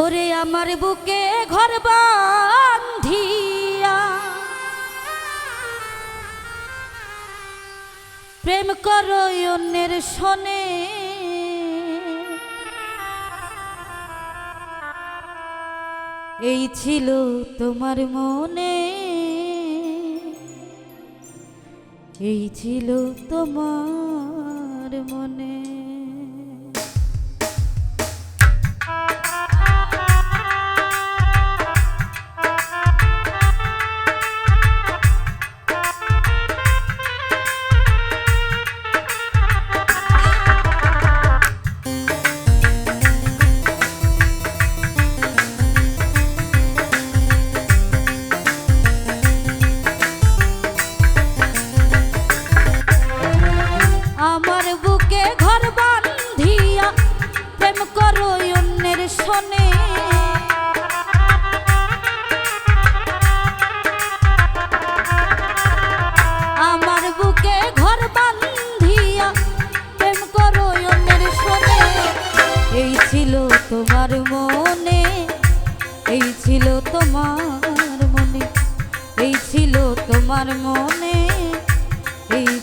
ওরে আমার বুকে ঘর বান্ধিয়া প্রেম করো অন্যের শনে। এই ছিল তোমার মনে। এই ছিল তোমার মনে।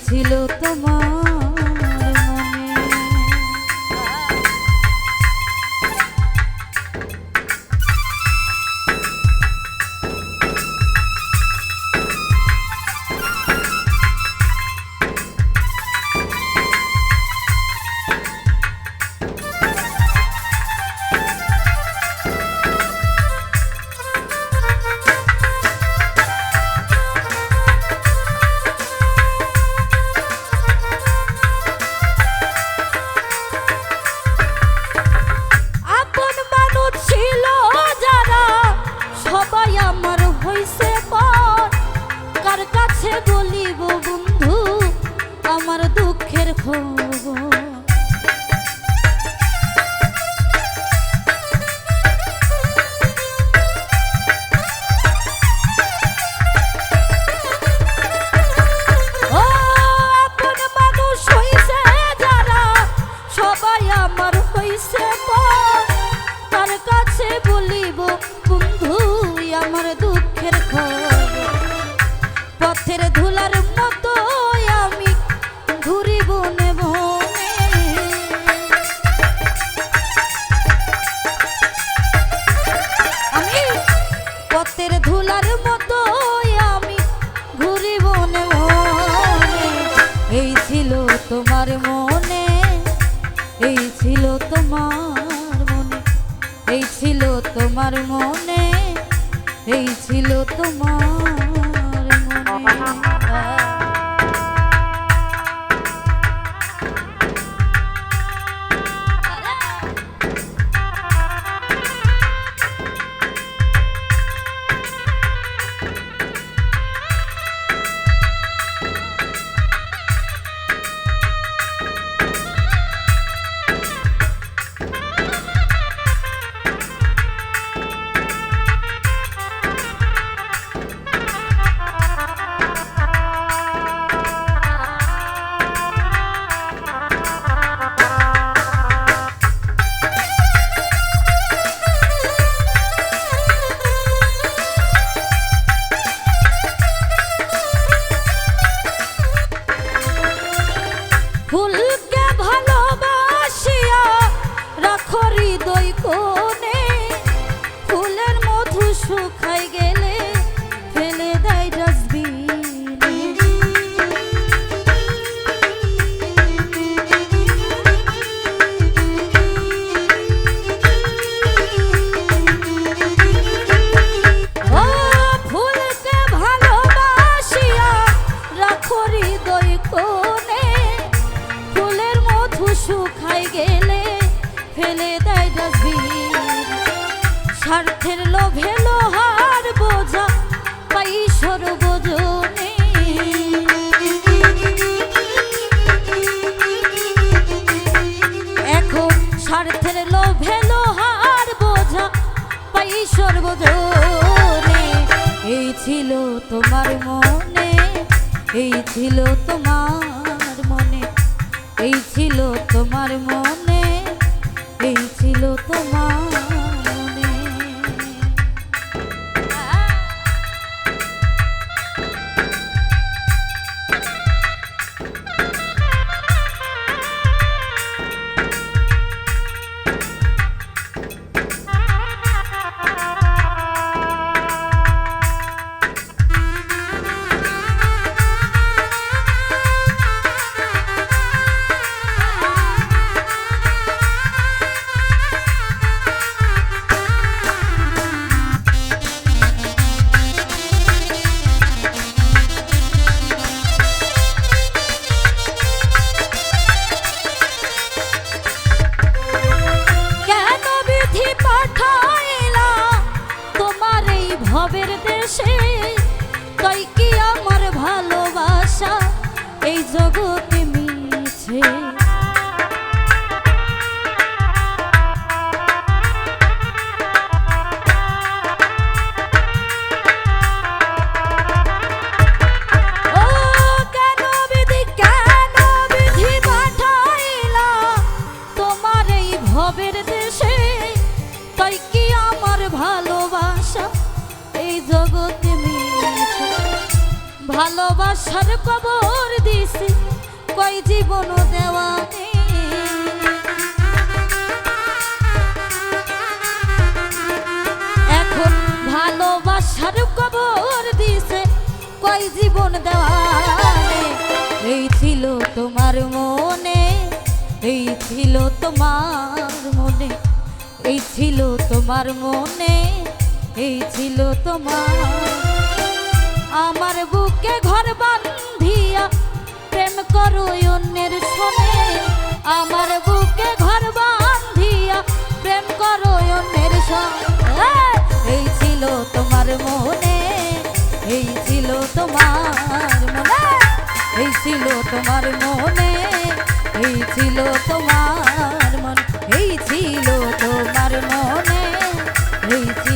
ছিল তোমার। মতো আমি ঘুরি বনে বনে আমি পথের আমি ঘুরি বনে বনে এই ছিল তোমার মনে, এই ছিল তোমার মনে, এই ছিল তোমার মনে, এই ছিল তোমার পাই সর্বজনে এখন স্বার্থের লোভে বোঝা এই ছিল তোমার মনে, এই ছিল তোমার মনে, এই ছিল তোমার মনে, এই ছিল তোমার ভবের দেশে তাই কি আমার ভালোবাসা? এই জগত জগতে ভালোবাসার কবর দিছি, কই জীবন দেওয়া এখন ভালোবাসার কবর দিছে, কই জীবন দেওয়া এই ছিল তোমার মনে, এই ছিল তোমার মনে, এই ছিল তোমার মনে। এই ছিল তোমার। আমার বুকে ঘর বান্ধিয়া প্রেম করো অন্যের শোনে। আমার বুকে ঘর বান্ধিয়া প্রেম করো অন্যের শোনে। এই ছিল তোমার মনে, এই ছিল তোমার মনে। এই ছিল তোমার মনে, এই ছিল তোমার মন। এই ছিল তোমার মনে, এই